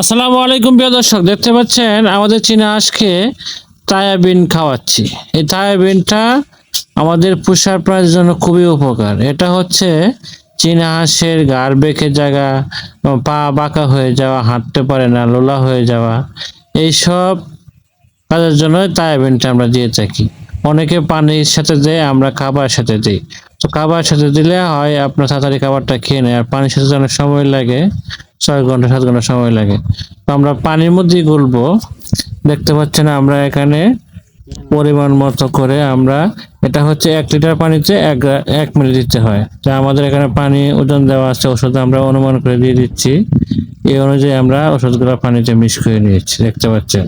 আসসালামু আলাইকুম প্রিয় দর্শক, দেখতে পাচ্ছেন আমাদের চীনা হাঁসকে তায়াবিন খাওয়াচ্ছি। এই তায়াবিনটা আমাদের পুষার প্রাণীর জন্য খুবই উপকার। এটা হচ্ছে চীনা হাঁসের গাড় বেঁকে জায়গা, পা বাঁকা হয়ে যাওয়া, হাঁটতে পারে না, লোলা হয়ে যাওয়া, এইসব কাজের জন্য তায়াবিনটা আমরা দিয়ে থাকি। অনেকে পানির সাথে দেয়, আমরা খাবার সাথে দিই। তো খাবার সাথে দিলে হয় আপনার তাড়াতাড়ি খাবারটা খেয়ে নেয়, আর পানির সাথে অনেক সময় লাগে ছয় ঘণ্টা, সাত ঘণ্টা সময় লাগে। তো আমরা পানির মধ্যেই গুলবো। দেখতে পাচ্ছেন আমরা এখানে পরিমাণ মতো করে আমরা এটা হচ্ছে এক লিটার পানিতে এক এক মিলি দিতে হয়। তো আমাদের এখানে পানি ওজন দেওয়া আছে, ওষুধ আমরা অনুমান করে দিয়ে দিচ্ছি। এই অনুযায়ী আমরা ওষুধগুলো পানিতে মিক্স করে নিয়েছি, দেখতে পাচ্ছেন।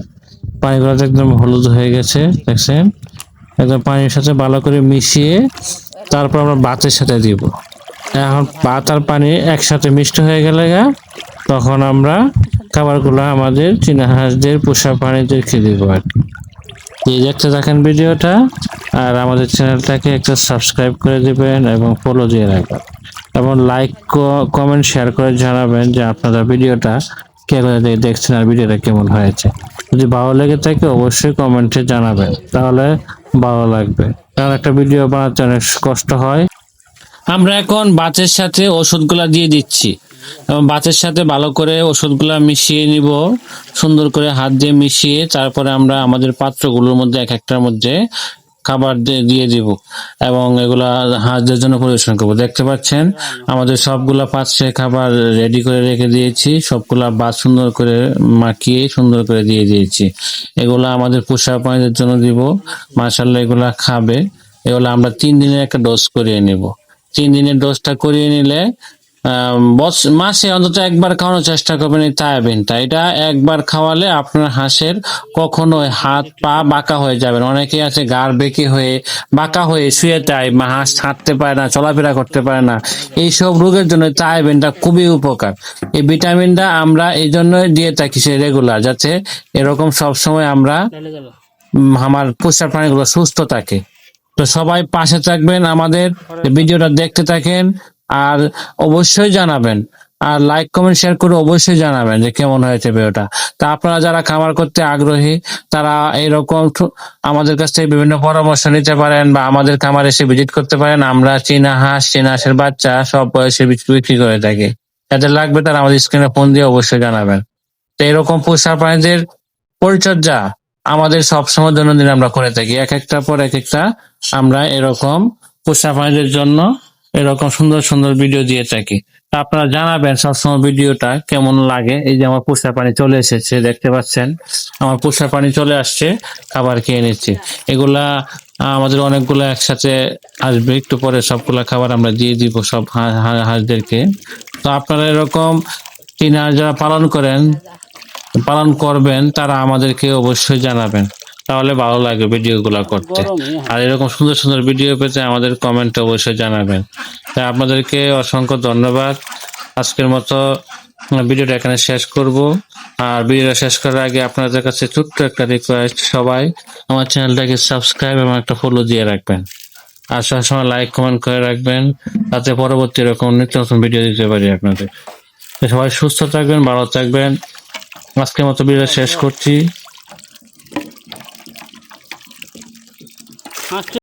পানিগুলো একদম হলুদ হয়ে গেছে, দেখছেন? একদম পানির সাথে ভালো করে মিশিয়ে তারপর আমরা ভাতের সাথে দিব। এখন ভাত আর পানি একসাথে মিষ্ট হয়ে গেলে তখন আমরা খাবারগুলো আমাদের চীনা হাঁসদের পোষা প্রাণীদেরকে দিব আর কি। এই দেখতে থাকেন ভিডিওটা, আর আমাদের চ্যানেলটাকে একটা সাবস্ক্রাইব করে দেবেন এবং ফলো দিয়ে রাখবেন। এবং লাইক কমেন্ট শেয়ার করে জানাবেন যে আপনারা ভিডিওটা কে দেখছেন আর ভিডিওটা কেমন হয়েছে। যদি ভালো লেগে থাকে অবশ্যই কমেন্টে জানাবেন, তাহলে ভালো লাগবে। কারণ একটা ভিডিও বানাতে অনেক কষ্ট হয়। আমরা এখন বাতের সাথে ওষুধগুলা দিয়ে দিচ্ছি। বাতের সাথে ভালো করে ওষুধগুলো মিশিয়ে নিব। সুন্দর করে হাত দিয়ে মিশিয়ে তারপরে আমরা আমাদের পাত্রগুলোর মধ্যে এক একটার মধ্যে খাবার দিয়ে দিব এবং এগুলা হাঁসদের জন্য পরিবেশন করব। দেখতে পাচ্ছেন, আমাদের সবগুলা পাত্রে খাবার রেডি করে রেখে দিয়েছি। সবগুলা ভাত সুন্দর করে মাখিয়ে সুন্দর করে দিয়ে দিয়েছি। এগুলা আমাদের পোষা প্রাণীদের জন্য দিব। মাসাল্লাহ এগুলা খাবে। এগুলো আমরা তিন দিনের একটা ডোজ করিয়ে নিব। তিন দিনের ডোজটা করিয়ে নিলে মাসে অন্তত একবার খাওয়ানোর চেষ্টা করবেন এই তায়াবিনটা এটা একবার খাওয়ালে আপনার হাঁসের কখনো হাত পা বাঁকা হয়ে যাবেন অনেকেই আছে গাড় বেঁকে হয়ে বাঁকা হয়ে শুয়ে যায় হাঁস হাঁটতে পারে না, চলাফেরা করতে পারে না। এইসব রোগের জন্য তায়াবিনটা খুবই উপকার। এই ভিটামিনটা আমরা এই জন্যই দিয়ে থাকি সে রেগুলার, যাতে এরকম সব সময় আমরা আমার পোষা প্রাণীগুলো সুস্থ থাকে। তো সবাই পাশে থাকবেন আমাদের, ভিডিওটা দেখতে থাকেন। আর অবশ্যই জানাবেন। আর লাইক কমেন্ট শেয়ার করে অবশ্যই জানাবেন যে কেমন হয়েছে ভিডিওটা। তা আপনারা যারা খামার করতে আগ্রহী, তারা এরকম আমাদের কাছ থেকে বিভিন্ন পরামর্শ নিতে পারেন বা আমাদের খামার এসে ভিজিট করতে পারেন। আমরা চীনা হাঁস, চীনা হাঁসের বাচ্চা সব বয়সে বিক্রি করে থাকি। যাদের লাগবে তারা আমাদের স্ক্রিনে ফোন দিয়ে অবশ্যই জানাবেন। তো এরকম পোষা প্রাণীদের পরিচর্যা আমাদের সবসময় দৈনন্দিন আমরা করে থাকি। এক একটা পর এক একটা আমরা এরকম পোষা প্রাণীদের জন্য এরকম সুন্দর সুন্দর ভিডিও দিয়ে থাকি। আপনারা জানাবেন সবসময় ভিডিওটা কেমন লাগে। এই যে আমার পোষা পানি চলে এসেছে, দেখতে পাচ্ছেন? আমার পোষা পানি চলে আসছে, খাবার খেয়ে নিচ্ছি। এগুলা আমাদের অনেকগুলো একসাথে আসবে, একটু পরে সবগুলা খাবার আমরা দিয়ে দিব সব হাঁসদেরকে। তো আপনারা এরকম তিন হাঁস যারা পালন করেন, পালন করবেন, তারা আমাদেরকে অবশ্যই জানাবেন। তাহলে ভালো লাগবে ভিডিওগুলো করতে। আর এরকম সুন্দর সুন্দর ভিডিও পেতে আমাদের কমেন্ট অবশ্যই জানাবেন। তাই আপনাদেরকে অসংখ্য ধন্যবাদ। আজকের মতো ভিডিওটা এখানে শেষ করব। আর ভিডিওটা শেষ করার আগে আপনাদের কাছে ছোট্ট একটা রিকোয়েস্ট সবাই। আমার চ্যানেলটাকে সাবস্ক্রাইব এবং একটা ফলো দিয়ে রাখবেন। আর সবসময় লাইক কমেন্ট করে রাখবেন। তাতে পরবর্তী এরকম নিত্য নতুন ভিডিও দিতে পারি আপনাদের। সবাই সুস্থ থাকবেন ভালো থাকবেন। আজকের মতো ভিডিও শেষ করছি। constant.